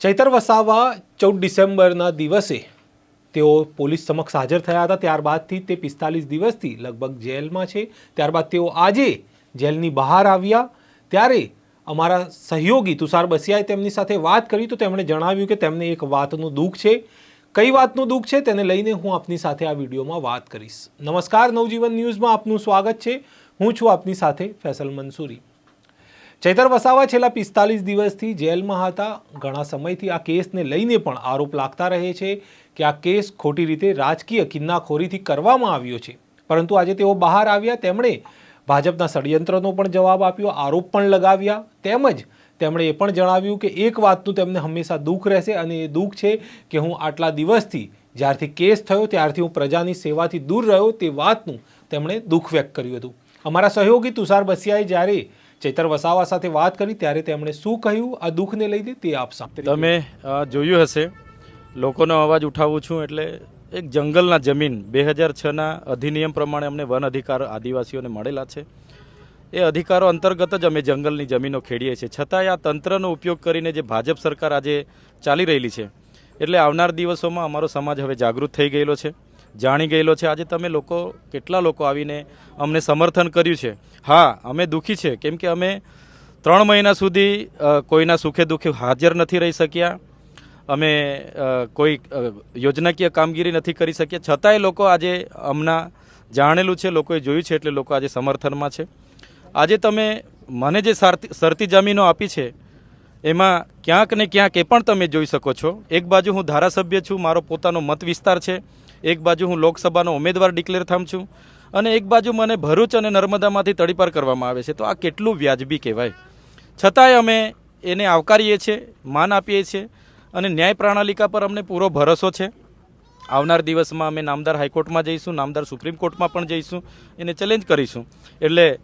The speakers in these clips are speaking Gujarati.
ચૈતર વસાવા ચૌદ ડિસેમ્બરના દિવસે તેઓ પોલીસ સમક્ષ હાજર થયા હતા. ત્યારબાદથી તે પિસ્તાલીસ દિવસથી લગભગ જેલમાં છે. ત્યારબાદ તેઓ આજે જેલની બહાર આવ્યા. ત્યારે અમારા સહયોગી તુષાર બસિયાએ તેમની સાથે વાત કરી તો તેમણે જણાવ્યું કે તેમને એક વાતનું દુઃખ છે. કઈ વાતનું દુઃખ છે તેને લઈને હું આપની સાથે આ વિડીયોમાં વાત કરીશ. નમસ્કાર, નવજીવન ન્યૂઝમાં આપનું સ્વાગત છે. હું છું આપની સાથે ફેસલ મંસૂરી. ચૈતર વસાવા છેલ્લા પિસ્તાલીસ દિવસથી જેલમાં હતા. ઘણા સમયથી આ કેસને લઈને પણ આરોપ લાગતા રહે છે કે આ કેસ ખોટી રીતે રાજકીય કિન્નાખોરીથી કરવામાં આવ્યો છે. પરંતુ આજે તેઓ બહાર આવ્યા. તેમણે ભાજપના ષડયંત્રનો પણ જવાબ આપ્યો, આરોપ પણ લગાવ્યા. તેમજ તેમણે એ પણ જણાવ્યું કે એક વાતનું તેમને હંમેશા દુઃખ રહેશે અને એ દુઃખ છે કે હું આટલા દિવસથી જ્યારથી કેસ થયો, ત્યારથી હું પ્રજાની સેવાથી દૂર રહ્યો તે વાતનું તેમણે દુઃખ વ્યક્ત કર્યું હતું. અમારા સહયોગી તુષાર બસિયાએ જ્યારે ચૈતર વસાવા સાથે વાત કરી, ત્યારે તેમણે શું કહ્યું? આ દુઃખને લઈને તે આપ. તમે જોયું હશે, લોકોનો અવાજ ઉઠાવું છું એટલે એક જંગલના જમીન, બે હજાર છના અધિનિયમ પ્રમાણે અમને વન અધિકાર આદિવાસીઓને મળેલા છે. એ અધિકારો અંતર્ગત જ અમે જંગલની જમીનો ખેડીએ છીએ. છતાંય આ તંત્રનો ઉપયોગ કરીને જે ભાજપ સરકાર આજે ચાલી રહેલી છે, એટલે આવનાર દિવસોમાં અમારો સમાજ હવે જાગૃત થઈ ગયેલો છે. જાણી ગયેલો છે. આજે તમે લોકો, કેટલા લોકો આવીને અમને સમર્થન કર્યું છે? હા, અમે દુઃખી છે. કેમ કે અમે ત્રણ મહિના સુધી કોઈના સુખે દુઃખે હાજર નથી રહી શક્યા. અમે કોઈ યોજનાકીય કામગીરી નથી કરી શક્યા. છતાંય લોકો આજે હમણાં જાણેલું છે. લોકોએ જોયું છે એટલે લોકો આજે સમર્થનમાં છે. આજે તમે મને જે સરતી જમીનો આપી છે એમાં ક્યાંક ને ક્યાંક એ પણ તમે જોઈ શકો છો. એક બાજુ હું ધારાસભ્ય છું, મારો પોતાનો મત વિસ્તાર છે. એક બાજુ હું લોકસભાનો ઉમેદવાર ડિક્લેર થામ છું. અને એક બાજુ મને ભરૂચ અને નર્મદામાંથી તડીપાર કરવામાં આવે છે. તો આ કેટલું વ્યાજબી કહેવાય. છતાંય અમે એને આવકારીએ છીએ, માન આપીએ છીએ અને ન્યાય પ્રણાલિકા પર અમને પૂરો ભરોસો છે. આવનાર દિવસમાં અમે નામદાર હાઈકોર્ટમાં જઈશું, નામદાર સુપ્રીમ કોર્ટમાં પણ જઈશું, એને ચેલેન્જ કરીશું. એટલે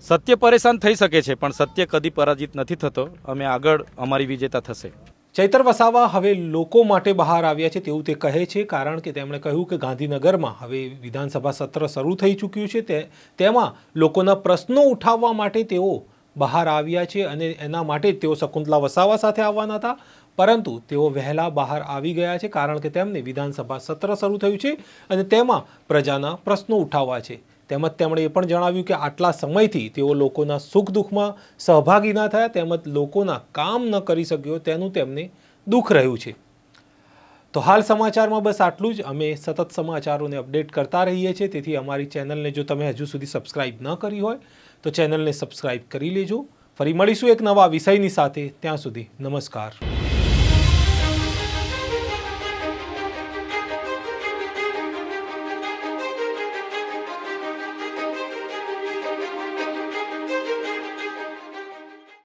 સત્ય પરેશાન થઈ શકે છે, પણ સત્ય કદી પરાજિત નથી થતો. અમે આગળ અમારી વિજેતા થશે. ચૈતર વસાવા હવે લોકો માટે બહાર આવ્યા છે તેવું તે કહે છે, કારણ કે તેમણે કહ્યું કે ગાંધીનગરમાં હવે વિધાનસભા સત્ર શરૂ થઈ ચૂક્યું છે. તે, તેમાં લોકોના પ્રશ્નો ઉઠાવવા માટે તેઓ બહાર આવ્યા છે અને એના માટે તેઓ શકુંતલા વસાવા સાથે આવવાના હતા. પરંતુ તેઓ વહેલા બહાર આવી ગયા છે, કારણ કે તેમને વિધાનસભા સત્ર શરૂ થયું છે અને તેમાં પ્રજાના પ્રશ્નો ઉઠાવવા છે. તેમજ તેમણે એ પણ જણાવ્યું કે આટલા સમયથી તેઓ લોકોના સુખ દુઃખમાં સહભાગી ના થયા, તેમજ લોકોના કામ ન કરી શક્યો તેનું તેમને દુઃખ રહ્યું છે. તો હાલ સમાચારમાં બસ આટલું જ. અમે સતત સમાચારોને અપડેટ કરતા રહીએ છીએ. તેથી અમારી ચેનલને જો તમે હજુ સુધી સબસ્ક્રાઇબ ન કરી હોય, તો ચેનલને સબસ્ક્રાઇબ કરી લેજો. ફરી મળીશું એક નવા વિષયની સાથે. ત્યાં સુધી નમસ્કાર.